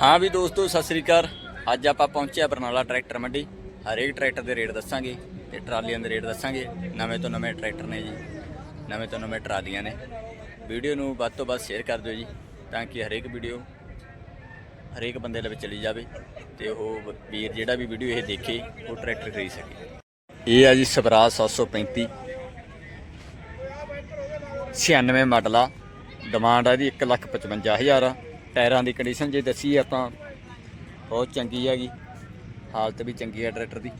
ਹਾਂ ਵੀ ਦੋਸਤੋ, ਸਤਿ ਸ੍ਰੀ ਅਕਾਲ। ਅੱਜ ਆਪਾਂ ਪਹੁੰਚਿਆ ਬਰਨਾਲਾ ਟਰੈਕਟਰ ਮੰਡੀ। ਹਰੇਕ ਟਰੈਕਟਰ ਦੇ ਰੇਟ ਦੱਸਾਂਗੇ ਤੇ ਟਰਾਲੀਆਂ ਦੇ ਰੇਟ ਦੱਸਾਂਗੇ। ਨਵੇਂ ਤੋਂ ਨਵੇਂ ਟਰੈਕਟਰ ਨੇ ਜੀ। ਨਵੇਂ ਤੋਂ ਨਵੇਂ ਟਰਾਲੀਆਂ ਨੇ। ਵੀਡੀਓ ਨੂੰ ਵੱਧ ਤੋਂ ਵੱਧ ਸ਼ੇਅਰ ਕਰ ਦਿਓ ਜੀ, ਤਾਂ ਕਿ ਹਰੇਕ ਵੀਡੀਓ ਹਰੇਕ ਬੰਦੇ ਦੇ ਵਿੱਚ ਚਲੀ ਜਾਵੇ ਤੇ ਉਹ ਵੀਰ ਜਿਹੜਾ ਵੀ ਵੀਡੀਓ ਇਹ ਦੇਖੇ, ਉਹ ਟਰੈਕਟਰ ਖਰੀਦ ਸਕੇ। ਇਹ ਆ ਜੀ ਸਵਰਾਜ 735 96 ਮਾਡਲ ਆ। ਡਿਮਾਂਡ ਆ ਇਹਦੀ 155000 ਆ। ਟਾਇਰਾਂ ਦੀ ਕੰਡੀਸ਼ਨ ਜੇ ਦੱਸੀ ਆਪਾਂ, ਬਹੁਤ ਚੰਗੀ ਹੈਗੀ। ਹਾਲਤ ਵੀ ਚੰਗੀ ਹੈ ਟਰੈਕਟਰ ਦੀ।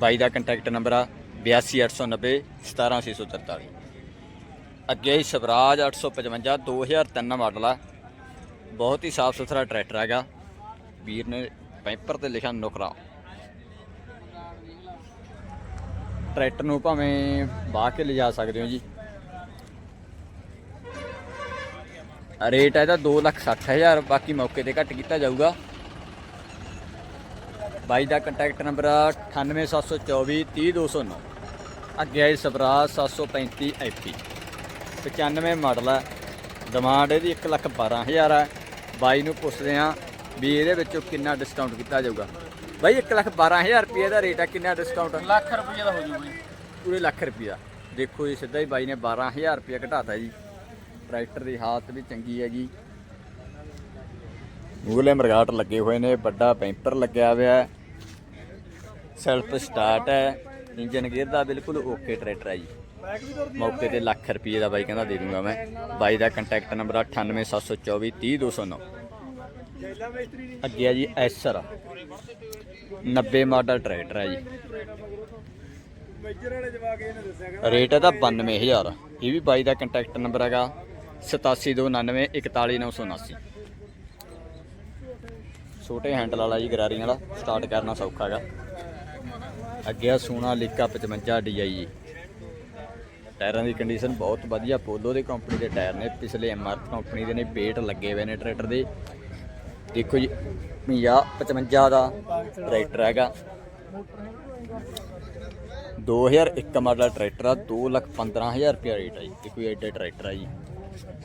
ਬਾਈ ਦਾ ਕੰਟੈਕਟ ਨੰਬਰ ਆ 82890 17643 ਅੱਗੇ ਹੀ ਸਵਰਾਜ 855 2003 ਮਾਡਲ ਆ। ਬਹੁਤ ਹੀ ਸਾਫ਼ ਸੁਥਰਾ ਟਰੈਕਟਰ ਹੈਗਾ। ਵੀਰ ਨੇ ਪੈਂਪਰ ਤੇ ਲਿਖਿਆ ਨੁਕਰਾ। ਟਰੈਕਟਰ ਨੂੰ ਭਾਵੇਂ ਬਾਹ ਕੇ ਲਿਜਾ ਸਕਦੇ ਹੋ ਜੀ। ਰੇਟ ਇਹਦਾ 260000 ਬਾਕੀ ਮੌਕੇ ਤੇ ਘੱਟ ਕੀਤਾ ਜਾਊਗਾ। ਬਾਈ ਦਾ ਕੰਟੈਕਟ ਨੰਬਰ 98724 30209 ਅੱਗੇ ਆਈ ਸਵਰਾਜ 735 ਐਪੀ 95 ਮਾਡਲ ਹੈ ਡਿਮਾਂਡ ਇਹਦੀ 112000 ਹੈ ਬਾਈ ਨੂੰ ਪੁੱਛਦੇ ਆ ਵੀ ਇਹਦੇ ਵਿੱਚੋਂ ਕਿੰਨਾ ਡਿਸਕਾਊਂਟ ਕੀਤਾ ਜਾਊਗਾ। ਬਾਈ 112000 ਰੁਪਏ ਦਾ ਰੇਟ ਹੈ ਕਿੰਨਾ ਡਿਸਕਾਊਂਟ ਲੱਖ ਰੁਪਏ ਦਾ ਹੋ ਜੂਗਾ ਜੀ ਪੂਰੇ ਲੱਖ ਰੁਪਿਆ ਦੇਖੋ ਜੀ ਸਿੱਧਾ ਹੀ ਬਾਈ ਨੇ 12000 ਰੁਪਏ ਘਟਾਤਾ ਜੀ। ਟਰੈਕਟਰ ਦੀ ਹਾਲਤ ਵੀ ਚੰਗੀ ਹੈਗੀ। ਮੂਹਲੇ ਮਰਗਾਟ ਲੱਗੇ ਹੋਏ ਨੇ ਵੱਡਾ ਪੈਂਪਰ ਲੱਗਿਆ ਹੋਇਆ ਹੈ। ਸੈਲਫ ਸਟਾਰਟ ਹੈ ਇੰਜਨ ਗੇਅਰ ਦਾ ਬਿਲਕੁਲ ਓਕੇ ਟਰੈਕਟਰ ਹੈ ਜੀ। ਮੌਕੇ ਤੇ ਲੱਖ ਰੁਪਏ ਦਾ ਬਾਈ ਕਹਿੰਦਾ ਦੇ ਦੂੰਗਾ ਮੈਂ। ਬਾਈ ਦਾ ਕੰਟੈਕਟ ਨੰਬਰ 98724 30209 ਅੱਗੇ ਆ ਜੀ ਐਸਰ। 90 ਮਾਡਲ ਟਰੈਕਟਰ ਹੈ ਜੀ। ਰੇਟ ਇਹਦਾ 92000 ਇਹ ਵੀ ਬਾਈ ਦਾ ਕੰਟੈਕਟ ਨੰਬਰ ਹੈਗਾ। 8729 41979 ਛੋਟੇ ਹੈਂਡਲ ਵਾਲਾ ਜੀ ਗਰਾਰੀਆਂ ਵਾਲਾ ਸਟਾਰਟ ਕਰਨਾ ਸੌਖਾ ਹੈਗਾ ਅੱਗੇ ਆ ਸੋਨਾ ਲਿਕਾ 55 DI ਜੀ ਟਾਇਰਾਂ ਦੀ ਕੰਡੀਸ਼ਨ ਬਹੁਤ ਵਧੀਆ, ਪੋਲੋ ਦੇ ਕੰਪਨੀ ਦੇ ਟਾਇਰ ਨੇ, ਪਿਛਲੇ ਐਮਆਰ ਕੰਪਨੀ ਦੇ ਨੇ ਪੇਟ ਲੱਗੇ ਹੋਏ ਨੇ ਟਰੈਕਟਰ ਦੇ। ਦੇਖੋ ਜੀ 50 55 ਦਾ ਟਰੈਕਟਰ ਹੈਗਾ। 2001 ਮਾਡਲ ਟਰੈਕਟਰ ਆ 215000 ਰੁਪਏ ਰੇਟ ਆ ਜੀ ਇਹ ਕੋਈ ਐਡਾ ਟਰੈਕਟਰ ਆ ਜੀ।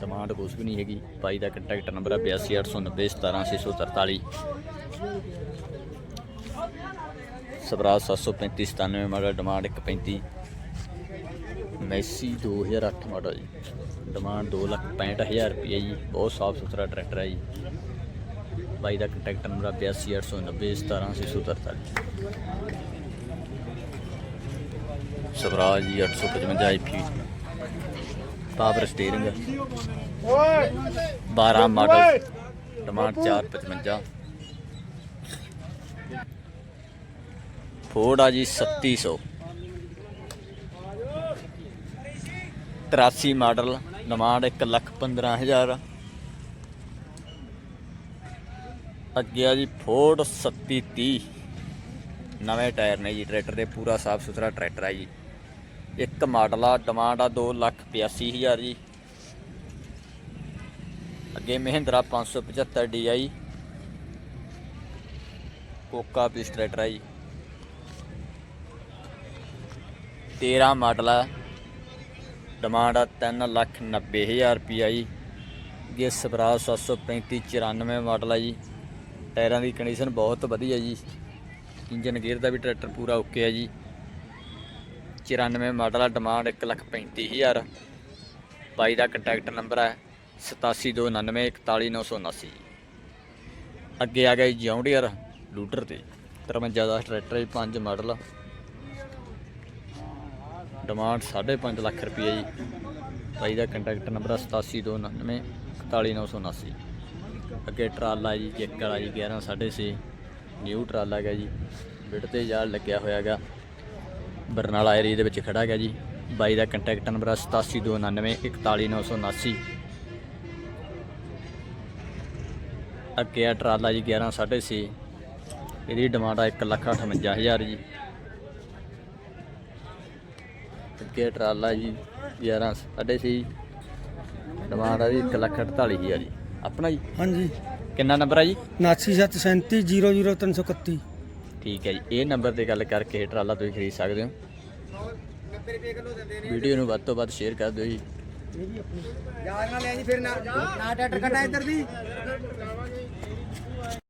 ਡਿਮਾਂਡ ਕੁਛ ਵੀ ਨਹੀਂ ਹੈਗੀ। ਬਾਈ ਦਾ ਕੰਟੈਕਟ ਨੰਬਰ ਆ 8289 17643 Swaraj 735 97 model demand 135 Massey 2008 model ਜੀ। ਡਿਮਾਂਡ 265000 ਰੁਪਏ ਜੀ। ਬਹੁਤ ਸਾਫ਼ ਸੁਥਰਾ ਟਰੈਕਟਰ ਹੈ ਜੀ। ਬਾਈ ਦਾ ਕੰਟੈਕਟ ਨੰਬਰ ਆ 8289 17643 ਸਵਰਾਜ ਜੀ 855 IP power steering 12 model demand 455 Ford ਆ ਜੀ 3700 83 ਮਾਡਲ ਡਿਮਾਂਡ 115000 ਅੱਗੇ ਆ ਜੀ ਫੋਰਡ 3730 ਨਵੇਂ ਟਾਇਰ ਨੇ ਜੀ ਟਰੈਕਟਰ ਦੇ ਪੂਰਾ ਸਾਫ਼ ਸੁਥਰਾ ਟਰੈਕਟਰ ਆ ਜੀ। ਇੱਕ ਮਾਡਲ ਆ ਡਿਮਾਂਡ ਆ 285000 ਜੀ। ਅੱਗੇ ਮਹਿੰਦਰਾ 575 DI ਕੋਕਾ ਪੀਸ ਟਰੈਕਟਰ ਆ ਜੀ। 13 ਮਾਡਲ ਆ। ਡਿਮਾਂਡ ਆ 390000 ਰੁਪਈਆ ਜੀ। ਅੱਗੇ ਸਵਰਾਜ 735 94 ਮਾਡਲ ਆ ਜੀ। ਟਾਇਰਾਂ ਦੀ ਕੰਡੀਸ਼ਨ ਬਹੁਤ ਵਧੀਆ ਜੀ। ਇੰਜਨ ਗੇਅਰ ਦਾ ਵੀ ਟਰੈਕਟਰ ਪੂਰਾ ਓਕੇ ਹੈ ਜੀ। 94 ਮਾਡਲ ਆ ਡਿਮਾਂਡ 135000 ਬਾਈ ਦਾ ਕੰਟੈਕਟ ਨੰਬਰ ਹੈ 8729941979 ਅੱਗੇ ਆ ਗਿਆ ਜੀ ਜੌਂਡੀਅਰ ਲੂਟਰ ਤੇ 53 ਦਾ ਟਰੈਕਟਰ ਹੈ 5 ਮਾਡਲ ਡਿਮਾਂਡ 5.5 ਲੱਖ ਰੁਪਏ ਜੀ। ਭਾਈ ਦਾ ਕੰਟੈਕਟ ਨੰਬਰ 8729941979 ਅੱਗੇ ਟਰਾਲਾ ਜੀ ਚੈੱਕ ਵਾਲਾ ਜੀ 11 6.5 ਨਿਊ ਟਰਾਲਾ ਹੈਗਾ ਜੀ। ਬਿੜ ਤੇ ਜਾਲ ਲੱਗਿਆ ਹੋਇਆ ਹੈਗਾ। ਬਰਨਾਲਾ ਏਰੀਆ ਦੇ ਵਿੱਚ ਖੜਾ ਹੈਗਾ ਜੀ। ਬਾਈ ਦਾ ਕੰਟੈਕਟ ਨੰਬਰ 8729941979 ਅੱਗੇ ਆ ਟਰਾਲਾ ਜੀ 11 6.5 ਇਹਦੀ ਡਿਮਾਂਡ ਆ 158000 ਜੀ। ਅੱਗੇ ਟਰਾਲਾ ਜੀ 11 6.5 ਡਿਮਾਂਡ ਆ ਜੀ 148000 ਜੀ। ਆਪਣਾ ਜੀ? ਹਾਂਜੀ। ਕਿੰਨਾ ਨੰਬਰ ਆ ਜੀ? 9737 ਠੀਕ ਹੈ ਜੀ। ਇਹ ਨੰਬਰ ਤੇ ਗੱਲ ਕਰਕੇ ਟਰਾਲਾ ਤੁਸੀਂ ਖਰੀਦ ਸਕਦੇ ਹੋ। ਵੀਡੀਓ ਨੂੰ ਵੱਧ ਤੋਂ ਵੱਧ ਸ਼ੇਅਰ ਕਰ ਦਿਓ ਜੀ। ਯਾਰ ਨਾਲ ਲੈ ਜੀ ਫਿਰ ਨਾ ਨਾ ਟਰੈਕਟਰ ਕੱਢਾ ਇੱਧਰ ਦੀ